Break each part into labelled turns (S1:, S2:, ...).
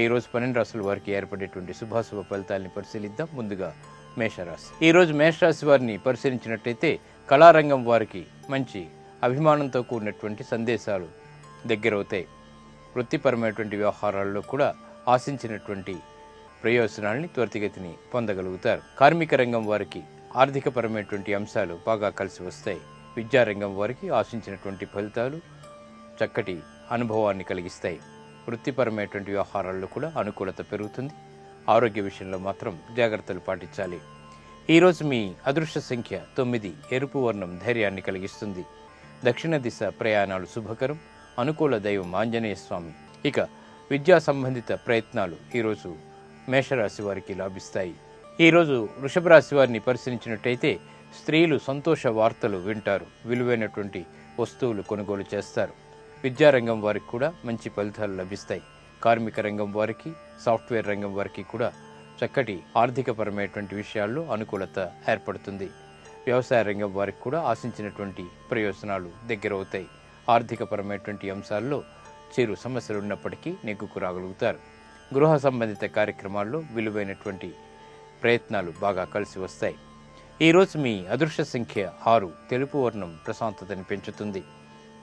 S1: ఈ రోజు పన్నెండు రాసుల వారికి ఏర్పడేటువంటి శుభాశుభ ఫలితాలని పరిశీలిద్దాం. ముందుగా మేషరాశి. ఈ రోజు మేషరాశి వారిని పరిశీలించినట్టయితే కళారంగం వారికి మంచి అభిమానంతో కూడినటువంటి సందేశాలు దగ్గరవుతాయి. వృత్తిపరమైనటువంటి వ్యవహారాల్లో కూడా ఆశించినటువంటి ప్రయోజనాల్ని త్వరితగతిని పొందగలుగుతారు. కార్మిక రంగం వారికి ఆర్థికపరమైనటువంటి అంశాలు బాగా కలిసి వస్తాయి. విద్యారంగం వారికి ఆశించినటువంటి ఫలితాలు చక్కటి అనుభవాన్ని కలిగిస్తాయి. వృత్తిపరమైనటువంటి వ్యవహారాల్లో కూడా అనుకూలత పెరుగుతుంది. ఆరోగ్య విషయంలో మాత్రం జాగ్రత్తలు పాటించాలి. ఈరోజు మీ అదృష్ట సంఖ్య తొమ్మిది. ఎరుపు వర్ణం ధైర్యాన్ని కలిగిస్తుంది. దక్షిణ దిశ ప్రయాణాలు శుభకరం. అనుకూల దైవం ఆంజనేయ స్వామి. ఇక విద్యా సంబంధిత ప్రయత్నాలు ఈరోజు మేషరాశి వారికి లాభిస్తాయి. ఈరోజు వృషభ రాశి వారిని పరిశీలించినట్టయితే స్త్రీలు సంతోష వార్తలు వింటారు. విలువైనటువంటి వస్తువులు కొనుగోలు చేస్తారు. విద్యారంగం వారికి కూడా మంచి ఫలితాలు లభిస్తాయి. కార్మిక రంగం వారికి సాఫ్ట్వేర్ రంగం వారికి కూడా చక్కటి ఆర్థికపరమైనటువంటి విషయాల్లో అనుకూలత ఏర్పడుతుంది. వ్యవసాయ రంగం వారికి కూడా ఆశించినటువంటి ప్రయోజనాలు దగ్గరవుతాయి. ఆర్థికపరమైనటువంటి అంశాల్లో చిరు సమస్యలు ఉన్నప్పటికీ నెగ్గుకు రాగలుగుతారు. గృహ సంబంధిత కార్యక్రమాల్లో విలువైనటువంటి ప్రయత్నాలు బాగా కలిసి వస్తాయి. ఈరోజు మీ అదృశ్య సంఖ్య ఆరు తెలుపు వర్ణం ప్రశాంతతని పెంచుతుంది.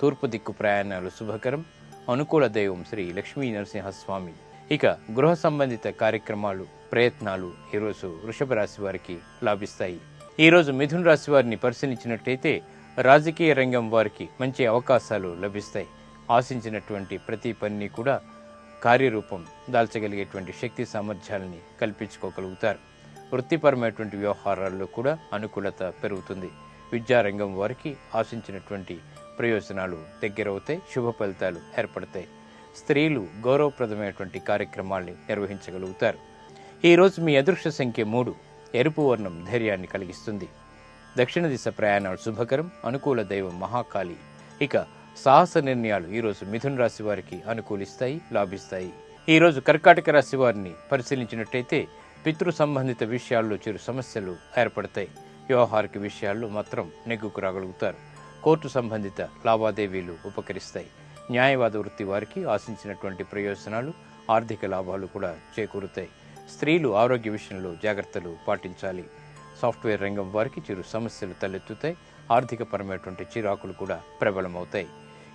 S1: తూర్పు దిక్కు ప్రయాణాలు శుభకరం. అనుకూల దైవం శ్రీ లక్ష్మీ నరసింహస్వామి. ఇక గృహ సంబంధిత కార్యక్రమాలు ప్రయత్నాలు ఈరోజు వృషభ రాశి వారికి లాభిస్తాయి. ఈరోజు మిథున రాశి వారిని పరిశీలించినట్టయితే రాజకీయ రంగం వారికి మంచి అవకాశాలు లభిస్తాయి. ఆశించినటువంటి ప్రతి పనిని కూడా కార్యరూపం దాల్చగలిగేటువంటి శక్తి సామర్థ్యాలని కల్పించుకోగలుగుతారు. వృత్తిపరమైనటువంటి వ్యవహారాల్లో కూడా అనుకూలత పెరుగుతుంది. విద్యారంగం వారికి ఆశించినటువంటి ప్రయోజనాలు దగ్గరవుతాయి శుభ ఫలితాలు ఏర్పడతాయి. స్త్రీలు గౌరవప్రదమైనటువంటి కార్యక్రమాల్ని నిర్వహించగలుగుతారు. ఈరోజు మీ అదృష్ట సంఖ్య మూడు ఎరుపు వర్ణం ధైర్యాన్ని కలిగిస్తుంది. దక్షిణ దిశ ప్రయాణాలు శుభకరం అనుకూల దైవం మహాకాళి. ఇక సాహస నిర్ణయాలు ఈరోజు మిథున రాశి వారికి అనుకూలిస్తాయి లాభిస్తాయి. ఈరోజు కర్కాటక రాశి వారిని పరిశీలించినట్టయితే పితృ సంబంధిత విషయాల్లో చిరు సమస్యలు ఏర్పడతాయి. వ్యవహారిక విషయాల్లో మాత్రం నెగ్గుకు రాగలుగుతారు. కోర్టు సంబంధిత లావాదేవీలు ఉపకరిస్తాయి. న్యాయవాద వృత్తి వారికి ఆశించినటువంటి ప్రయోజనాలు ఆర్థిక లాభాలు కూడా చేకూరుతాయి. స్త్రీలు ఆరోగ్య విషయంలో జాగ్రత్తలు పాటించాలి. సాఫ్ట్వేర్ రంగం వారికి చిరు సమస్యలు తలెత్తుతాయి. ఆర్థికపరమైనటువంటి చిరాకులు కూడా ప్రబలమవుతాయి.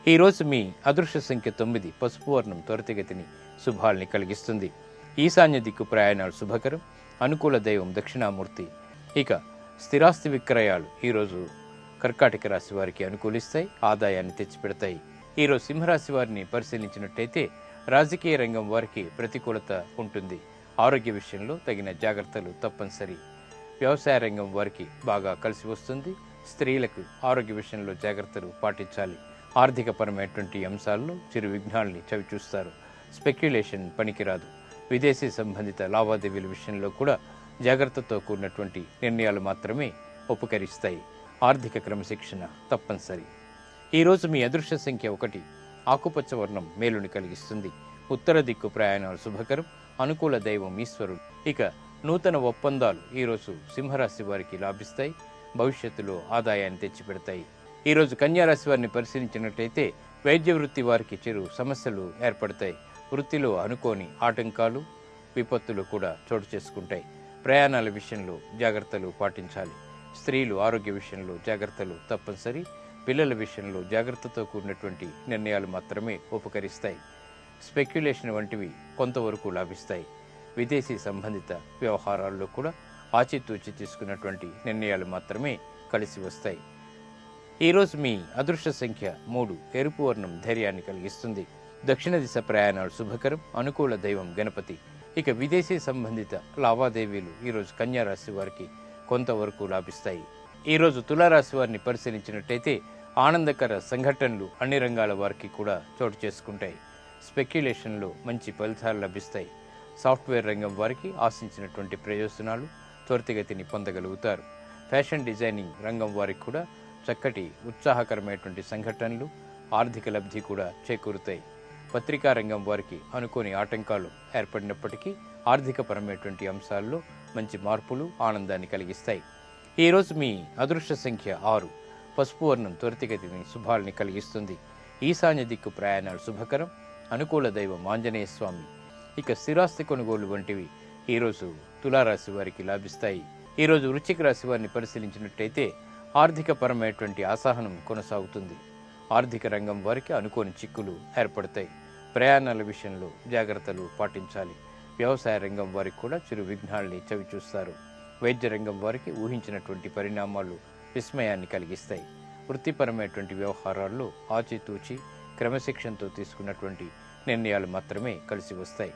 S1: ఈరోజు మీ అదృశ్య సంఖ్య తొమ్మిది పసుపు వర్ణం త్వరితగతిని శుభాల్ని కలిగిస్తుంది. ఈశాన్య దిక్కు ప్రయాణాలు శుభకరం. అనుకూల దైవం దక్షిణామూర్తి. ఇక స్థిరాస్తి విక్రయాలు. ఈరోజు కర్కాటక రాశి వారికి అనుకూలిస్తాయి ఆదాయాన్ని తెచ్చిపెడతాయి. ఈరోజు సింహరాశి వారిని పరిశీలించినట్టయితే రాజకీయ రంగం వారికి ప్రతికూలత ఉంటుంది. ఆరోగ్య విషయంలో తగిన జాగ్రత్తలు తప్పనిసరి. వ్యవసాయ రంగం వారికి బాగా కలిసి వస్తుంది. స్త్రీలకు ఆరోగ్య విషయంలో జాగ్రత్తలు పాటించాలి. ఆర్థికపరమైనటువంటి అంశాల్లో చిరు విఘ్నాల్ని చవిచూస్తారు. స్పెక్యులేషన్ పనికిరాదు. విదేశీ సంబంధిత లావాదేవీల విషయంలో కూడా జాగ్రత్తతో కూడినటువంటి నిర్ణయాలు మాత్రమే ఉపకరిస్తాయి. ఆర్థిక క్రమశిక్షణ తప్పనిసరి. ఈరోజు మీ అదృశ్య సంఖ్య ఒకటి. ఆకుపచ్చ వర్ణం మేలుని కలిగిస్తుంది. ఉత్తర దిక్కు ప్రయాణాలు శుభకరం అనుకూల దైవం ఈశ్వరుడు. ఇక నూతన ఒప్పందాలు ఈరోజు సింహరాశి వారికి లాభిస్తాయి భవిష్యత్తులో ఆదాయాన్ని తెచ్చిపెడతాయి. ఈరోజు కన్యారాశి వారిని పరిశీలించినట్టయితే వైద్య వృత్తి వారికి చిరు సమస్యలు ఏర్పడతాయి. వృత్తిలో అనుకోని ఆటంకాలు విపత్తులు కూడా చోటు చేసుకుంటాయి. ప్రయాణాల విషయంలో జాగ్రత్తలు పాటించాలి. స్త్రీలు ఆరోగ్య విషయంలో జాగ్రత్తలు తప్పనిసరి పిల్లల విషయంలో జాగ్రత్తతో కూడినటువంటి నిర్ణయాలు మాత్రమే ఉపకరిస్తాయి. స్పెక్యులేషన్ వంటివి కొంతవరకు లాభిస్తాయి. విదేశీ సంబంధిత వ్యవహారాల్లో కూడా ఆచితూచి తీసుకున్నటువంటి నిర్ణయాలు మాత్రమే కలిసి వస్తాయి. ఈరోజు మీ అదృష్ట సంఖ్య మూడు ఎరుపు వర్ణం ధైర్యాన్ని కలిగిస్తుంది. దక్షిణ దిశ ప్రయాణాలు శుభకరం అనుకూల దైవం గణపతి. ఇక విదేశీ సంబంధిత లావాదేవీలు ఈరోజు కన్యారాశి వారికి కొంతవరకు లాభిస్తాయి. ఈరోజు తులారాశి వారిని పరిశీలించినట్టయితే ఆనందకర సంఘటనలు అన్ని రంగాల వారికి కూడా చోటు చేసుకుంటాయి. స్పెక్యులేషన్లో మంచి ఫలితాలు లభిస్తాయి. సాఫ్ట్వేర్ రంగం వారికి ఆశించినటువంటి ప్రయోజనాలు త్వరితగతిని పొందగలుగుతారు. ఫ్యాషన్ డిజైనింగ్ రంగం వారికి కూడా చక్కటి ఉత్సాహకరమైనటువంటి సంఘటనలు ఆర్థిక లబ్ధి కూడా చేకూరుతాయి. పత్రికా రంగం వారికి అనుకోని ఆటంకాలు ఏర్పడినప్పటికీ ఆర్థికపరమైనటువంటి అంశాల్లో మంచి మార్పులు ఆనందాన్ని కలిగిస్తాయి. ఈరోజు మీ అదృష్ట సంఖ్య ఆరు. పసుపు వర్ణం త్వరితగతిని శుభాల్ని కలిగిస్తుంది. ఈశాన్య దిక్కు ప్రయాణాలు శుభకరం. అనుకూల దైవం ఆంజనేయ స్వామి. ఇక స్థిరాస్తి కొనుగోలు వంటివి ఈరోజు తులారాశి వారికి లాభిస్తాయి. ఈరోజు వృశ్చిక రాశి వారిని పరిశీలించినట్టయితే ఆర్థిక పరమైనటువంటి అసహనం కొనసాగుతుంది. ఆర్థిక రంగం వారికి అనుకోని చిక్కులు ఏర్పడతాయి. ప్రయాణాల విషయంలో జాగ్రత్తలు పాటించాలి. వ్యవసాయ రంగం వారికి కూడా చిరు విఘ్నాల్ని చవిచూస్తారు వైద్య రంగం వారికి ఊహించినటువంటి పరిణామాలు విస్మయాన్ని కలిగిస్తాయి. వృత్తిపరమైనటువంటి వ్యవహారాల్లో ఆచితూచి క్రమశిక్షణతో తీసుకున్నటువంటి నిర్ణయాలు మాత్రమే కలిసి వస్తాయి.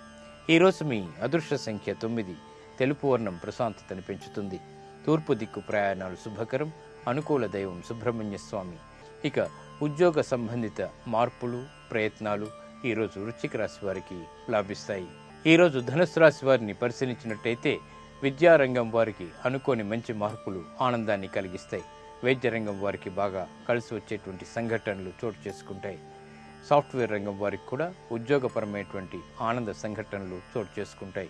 S1: ఈరోజు మీ అదృష్ట సంఖ్య తొమ్మిది. తెలుపు వర్ణం ప్రశాంతతను పెంచుతుంది. తూర్పు దిక్కు ప్రయాణాలు శుభకరం అనుకూల దైవం సుబ్రహ్మణ్య స్వామి. ఇక ఉద్యోగ సంబంధిత మార్పులు ప్రయత్నాలు ఈరోజు వృశ్చిక రాశి వారికి లాభిస్తాయి. ఈరోజు ధనుసు రాశి వారిని పరిశీలించినట్టయితే విద్యారంగం వారికి అనుకోని మంచి మార్పులు ఆనందాన్ని కలిగిస్తాయి. వైద్య రంగం వారికి బాగా కలిసి వచ్చేటువంటి సంఘటనలు చోటు చేసుకుంటాయి. సాఫ్ట్వేర్ రంగం వారికి కూడా ఉద్యోగపరమైనటువంటి ఆనంద సంఘటనలు చోటు చేసుకుంటాయి.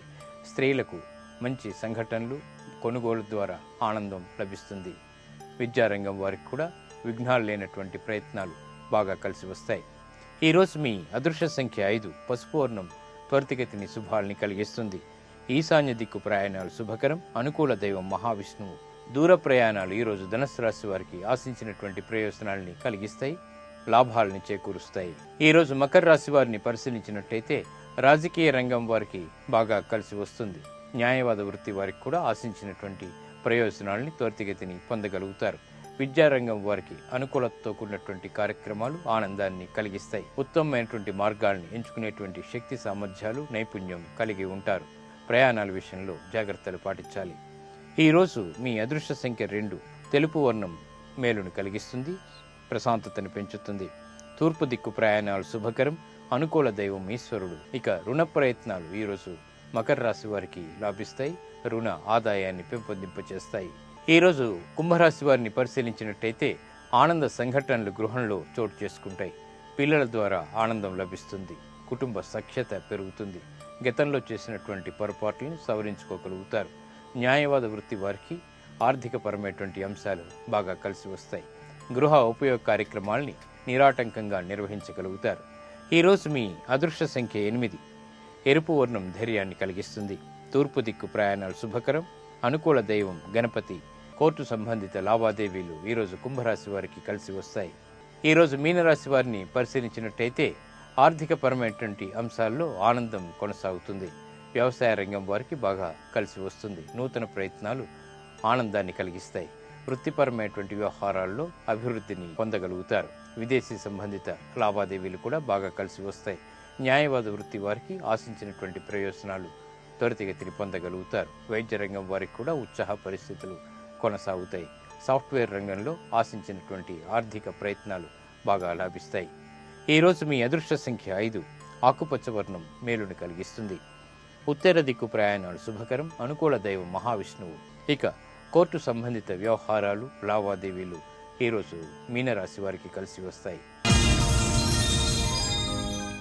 S1: స్త్రీలకు మంచి సంఘటనలు కొనుగోలు ద్వారా ఆనందం లభిస్తుంది. విద్యారంగం వారికి కూడా విఘ్నాలు లేనటువంటి ప్రయత్నాలు బాగా కలిసి వస్తాయి. ఈరోజు మీ అదృశ్య సంఖ్య ఐదు పసుపు వర్ణం త్వరితగతిని శుభాల్ని కలిగిస్తుంది. ఈశాన్య దిక్కు ప్రయాణాలు శుభకరం. అనుకూల దైవం మహావిష్ణువు దూర ప్రయాణాలు ఈరోజు ధనస్సు రాశి వారికి ఆశించినటువంటి ప్రయోజనాల్ని కలిగిస్తాయి లాభాలని చేకూరుస్తాయి. ఈరోజు మకర రాశి వారిని పరిశీలించినట్టయితే రాజకీయ రంగం వారికి బాగా కలిసి వస్తుంది. న్యాయవాద వృత్తి వారికి కూడా ఆశించినటువంటి ప్రయోజనాల్ని త్వరితగతిని పొందగలుగుతారు. విద్యారంగం వారికి అనుకూలతతో కూడినటువంటి కార్యక్రమాలు ఆనందాన్ని కలిగిస్తాయి. ఉత్తమమైనటువంటి మార్గాల్ని ఎంచుకునేటువంటి శక్తి సామర్థ్యాలు నైపుణ్యం కలిగి ఉంటారు. ప్రయాణాల విషయంలో జాగ్రత్తలు పాటించాలి. ఈరోజు మీ అదృష్ట సంఖ్య రెండు తెలుపు వర్ణం మేలును కలిగిస్తుంది ప్రశాంతతను పెంచుతుంది. తూర్పు దిక్కు ప్రయాణాలు శుభకరం అనుకూల దైవం ఈశ్వరుడు. ఇక రుణ ప్రయత్నాలు ఈరోజు మకర రాశి వారికి లాభిస్తాయి. రుణ ఆదాయాన్ని పెంపొందింపచేస్తాయి. ఈరోజు కుంభరాశి వారిని పరిశీలించినట్టయితే ఆనంద సంఘటనలు గృహంలో చోటు చేసుకుంటాయి. పిల్లల ద్వారా ఆనందం లభిస్తుంది. కుటుంబ సఖ్యత పెరుగుతుంది. గతంలో చేసినటువంటి పొరపాట్లను సవరించుకోగలుగుతారు. న్యాయవాద వృత్తి వారికి ఆర్థికపరమైనటువంటి అంశాలు బాగా కలిసి వస్తాయి. గృహ ఉపయోగ కార్యక్రమాల్ని నిరాటంకంగా నిర్వహించగలుగుతారు. ఈరోజు మీ అదృష్ట సంఖ్య ఎనిమిది. ఎరుపు వర్ణం ధైర్యాన్ని కలిగిస్తుంది. తూర్పు దిక్కు ప్రయాణాలు శుభకరం. అనుకూల దైవం గణపతి. కోర్టు సంబంధిత లావాదేవీలు ఈరోజు కుంభరాశి వారికి కలిసి వస్తాయి. ఈరోజు మీనరాశి వారిని పరిశీలించినట్టయితే ఆర్థికపరమైనటువంటి అంశాల్లో ఆనందం కొనసాగుతుంది. వ్యవసాయ రంగం వారికి బాగా కలిసి వస్తుంది. నూతన ప్రయత్నాలు ఆనందాన్ని కలిగిస్తాయి. వృత్తిపరమైనటువంటి వ్యవహారాల్లో అభివృద్ధిని పొందగలుగుతారు. విదేశీ సంబంధిత లావాదేవీలు కూడా బాగా కలిసి వస్తాయి. న్యాయవాద వృత్తి వారికి ఆశించినటువంటి ప్రయోజనాలు త్వరితగతిని పొందగలుగుతారు. వైద్య రంగం వారికి కూడా ఉత్సాహ పరిస్థితులు కొనసాగుతాయి. సాఫ్ట్వేర్ రంగంలో ఆశించినటువంటి ఆర్థిక ప్రయత్నాలు బాగా లాభిస్తాయి. ఈరోజు మీ అదృష్ట సంఖ్య ఐదు. ఆకుపచ్చ వర్ణం మేలుని కలిగిస్తుంది. ఉత్తర దిక్కు ప్రయాణాలు శుభకరం. అనుకూల దైవం మహావిష్ణువు. ఇక కోర్టు సంబంధిత వ్యవహారాలు లావాదేవీలు ఈరోజు మీనరాశి వారికి కలిసి వస్తాయి.